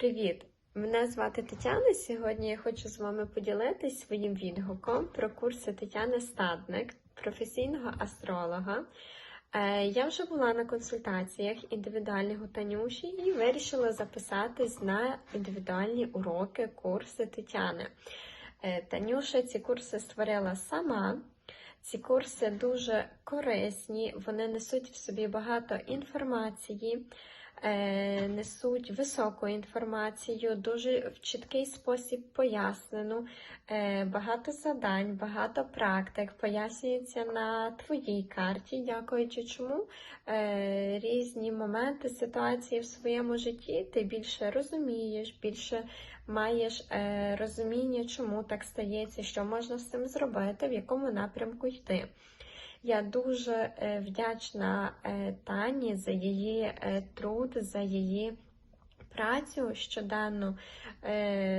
Привіт! Мене звати Тетяна. Сьогодні я хочу з вами поділитись своїм відгуком про курси Тетяни Стадник, професійного астролога. Е, Я вже була на консультаціях індивідуальних у Танюші і вирішила записатись на індивідуальні уроки, курси Тетяни. Е, Танюша ці курси створила сама. Ці курси дуже корисні, вони несуть в собі багато інформації, несуть високу інформацію, дуже в чіткий спосіб пояснену, е, багато завдань, багато практик пояснюється на твоїй карті, дякуючи чому е, різні моменти, ситуації в своєму житті ти більше розумієш, більше маєш е, розуміння, чому так стається, що можна з цим зробити, в якому напрямку йти. Я дуже е, вдячна е, Тані за її е, труд, за її працю щоденну,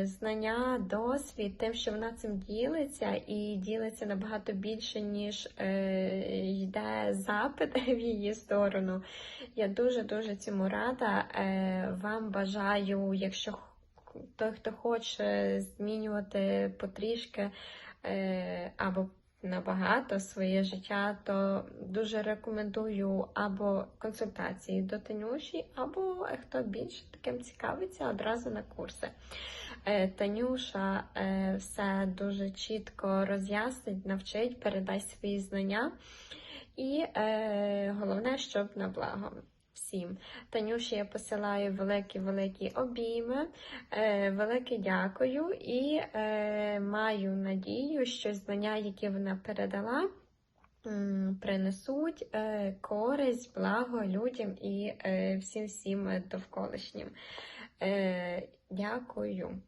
знання, досвід, тим, що вона цим ділиться, і ділиться набагато більше, ніж йде запит в її сторону. Я дуже-дуже цьому рада. Вам бажаю, якщо той, хто хоче змінювати потрішки або набагато своє життя, то дуже рекомендую або консультації до Танюші, або е, хто більше таким цікавиться, одразу на курси. Е, Танюша е, все дуже чітко роз'яснить, навчить, передасть свої знання. І е, головне, щоб на благо всім. Танюші я посилаю великі-великі обійми, е, велике дякую і е, маю надію, що знання, які вона передала, принесуть е, користь, благо людям і е, всім всім довколишнім. Е, дякую.